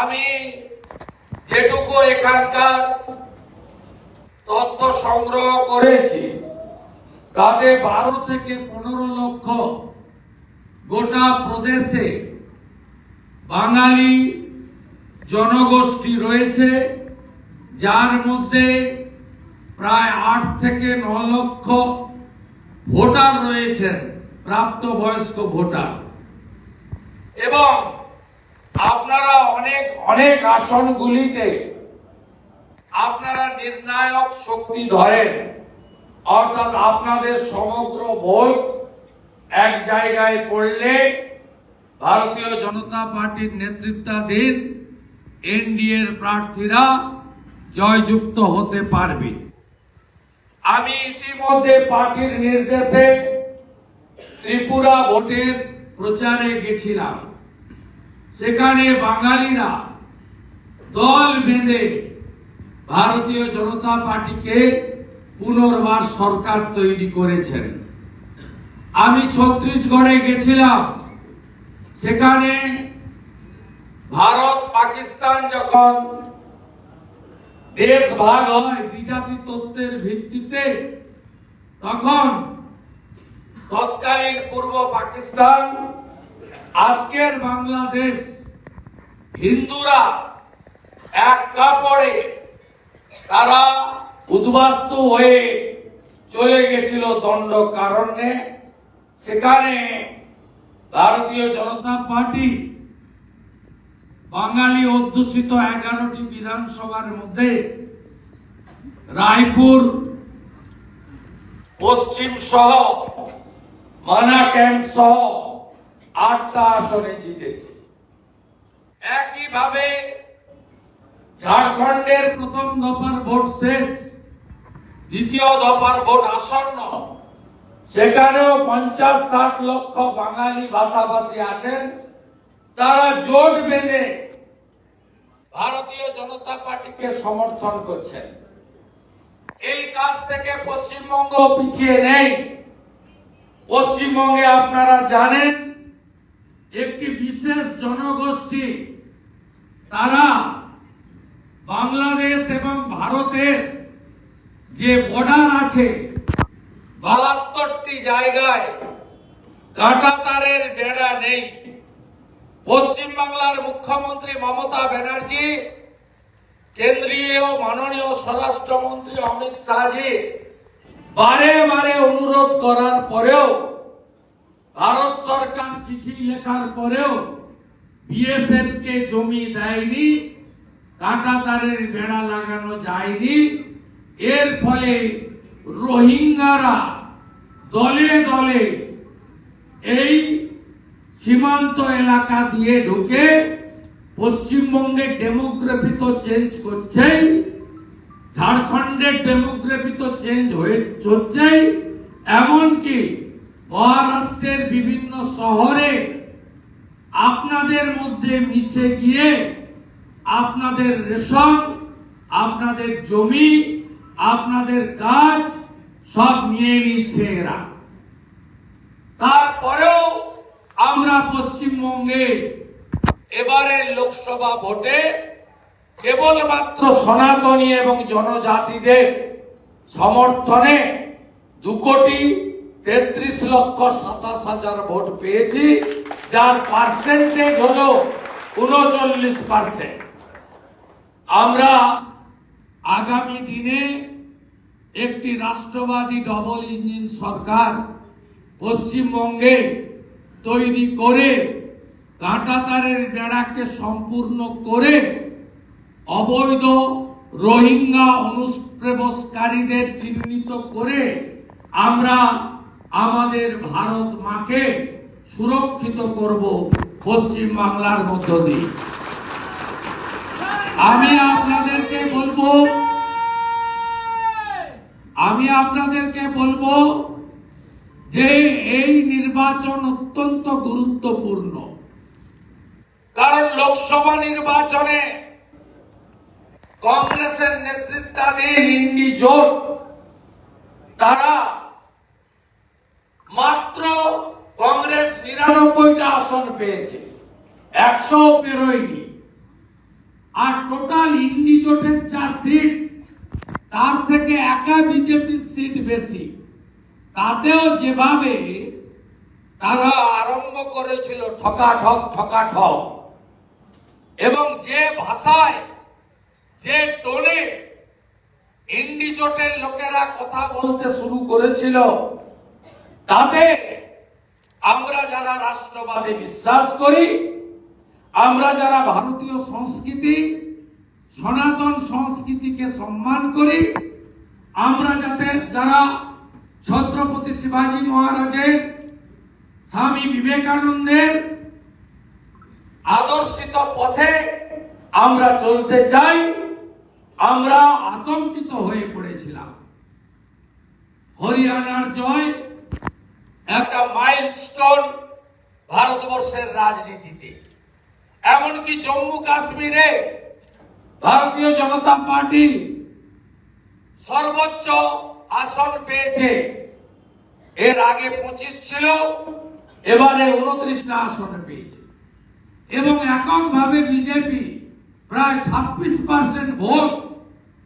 আমি যেটুকু এখানকার তথ্য সংগ্রহ করেছি, তাতে বারো থেকে পনেরো লক্ষ গোটা প্রদেশে বাঙালি জনগোষ্ঠী রয়েছে, যার মধ্যে প্রায় আট থেকে ন লক্ষ ভোটার রয়েছেন, প্রাপ্তবয়স্ক ভোটার। এবং আপনারা অনেক অনেক আসনগুলিতে আপনারা নির্ণায়ক শক্তি ধরেন। অর্থাৎ আপনাদের সমগ্র ভোট এক জায়গায় পড়লে ভারতীয় জনতা পার্টির নেতৃত্বাধীন এনডিএর প্রার্থীরা জয়যুক্ত হতে পারবে। আমি ইতিমধ্যে পার্টির নির্দেশে ত্রিপুরা ভোটের প্রচারে গেছিলাম। সেখানে বাঙালিরা দল বেঁধে ভারতীয় জনতা পার্টিকে পুনর্বার সরকার তৈরি করেছেন। আমি ছত্তিশগড়ে গেছিলাম। সেখানে ভারত পাকিস্তান যখন দেশ ভাগ হয় দ্বিজাতি তত্ত্বের ভিত্তিতে, তখন তৎকালীন পূর্ব পাকিস্তান আজকের বাংলাদেশ হিন্দুরা এক কাপড়ে তারা উদ্বাস্তু হয়ে চলে গেছিল দণ্ড কারণে। সেখানে ভারতীয় জনতা পার্টি বাঙালি অধ্যুষিত এগারোটি বিধানসভার মধ্যে রায়পুর পশ্চিম সহ মানা ক্যাম্প সহ আটটা আসনে জিতেছে। একইভাবে ঝাড়খণ্ডের প্রথম দফার ভোট শেষ দ্বিতীয় দফার ভোট আসন্ন। সেখানেও পঞ্চাশ ষাট লক্ষ বাঙালি ভাষাভাষী আছেন। তারা জোট বেঁধে ভারতীয় জনতা পার্টিকে সমর্থন করছেন। এই কাজ থেকে পশ্চিমবঙ্গ পিছিয়ে নেই। পশ্চিমবঙ্গে আপনারা জানেন একটি বিশেষ জনগোষ্ঠী, তারা বাংলাদেশ এবং ভারতের যে বর্ডার আছে, বাহাত্তরটি জায়গায় কাঁটা তারের বেড়া নেই। পশ্চিমবাংলার মুখ্যমন্ত্রী মমতা ব্যানার্জি, কেন্দ্রীয় মাননীয় স্বরাষ্ট্রমন্ত্রী অমিত শাহজি বারে বারে অনুরোধ করার পরেও ভারত সরকার চিঠি লেখার পরেও বিএসএফ কে জমি দেয়নি কাঁটা তারের বেড়া লাগানো যায়নি। এর ফলে রোহিঙ্গারা দলে দলে এই সীমান্ত এলাকা দিয়ে ঢুকে পশ্চিমবঙ্গের ডেমোগ্রাফি তো চেঞ্জ করছেই, ঝাড়খণ্ডের ডেমোগ্রাফি তো চেঞ্জ হয়ে চলছেই, এমনকি মহারাষ্ট্রের বিভিন্ন শহরে আপনাদের মধ্যে মিশে গিয়ে আপনাদের রেশন, আপনাদের জমি, আপনাদের কাজ সব নিয়ে নিচ্ছে এরা। তারপরেও আমরা পশ্চিমবঙ্গে এবারে লোকসভা ভোটে কেবলমাত্র সনাতনী এবং জনজাতিদের সমর্থনে দু কোটি তেত্রিশ লক্ষ সাতাশ হাজার ভোট পেয়েছি, যার পার্সেন্টেজ হল উনচল্লিশ পার্সেন্ট আমরা আগামী দিনে একটি রাষ্ট্রবাদী ডবল ইঞ্জিন সরকার পশ্চিমবঙ্গে তৈরি করে কাঁটাতারের বেড়াকে সম্পূর্ণ করে অবৈধ রোহিঙ্গা অনুপ্রবেশকারীদের চিহ্নিত করে আমরা আমাদের ভারত মাকে সুরক্ষিত করব পশ্চিম বাংলার মধ্য দিয়ে। আমি আপনাদেরকে বলব, আমি আপনাদেরকে বলব যে এই নির্বাচন অত্যন্ত গুরুত্বপূর্ণ। কারণ লোকসভা নির্বাচনে কংগ্রেসের নেতৃত্বাধীন ইন্ডি জোট, তারা আসন পেয়েছে। একশো পেরোয়নি। আর টোটাল ইন্ডিজোটের যা সিট, তার থেকে একা বিজেপির সিট বেশি। তাতেও যেভাবে তারা আরম্ভ করেছিল ঠকা ঠক ঠকা ঠক, এবং যে ভাষায়, যে টোনে ইন্ডিজোটের লোকেরা কথা বলতে শুরু করেছিল, তাতে আমরা যারা রাষ্ট্রবাদে বিশ্বাস করি, আমরা যারা ভারতীয় সংস্কৃতি, সনাতন সংস্কৃতিকে সম্মান করি, আমরা যাতে যারা ছত্রপতি শিবাজী মহারাজের স্বামী বিবেকানন্দের আদর্শিত পথে আমরা চলতে চাই, আমরা আতঙ্কিত হয়ে পড়েছিলাম। হরিয়ানার জয় একটা মাইলস্টোন ভারতবর্ষের রাজনীতিতে। এমনকি জম্মু কাশ্মীরে ভারতীয় জনতা পার্টি সর্বোচ্চ আসন পেয়েছে। এর আগে পঁচিশ ছিল, এবারে উনত্রিশটা আসন পেয়েছে। এবং এককভাবে বিজেপি প্রায় ছাব্বিশ পার্সেন্ট ভোট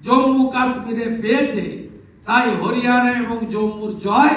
জম্মু কাশ্মীরে পেয়েছে। তাই হরিয়ানা এবং জম্মুর জয়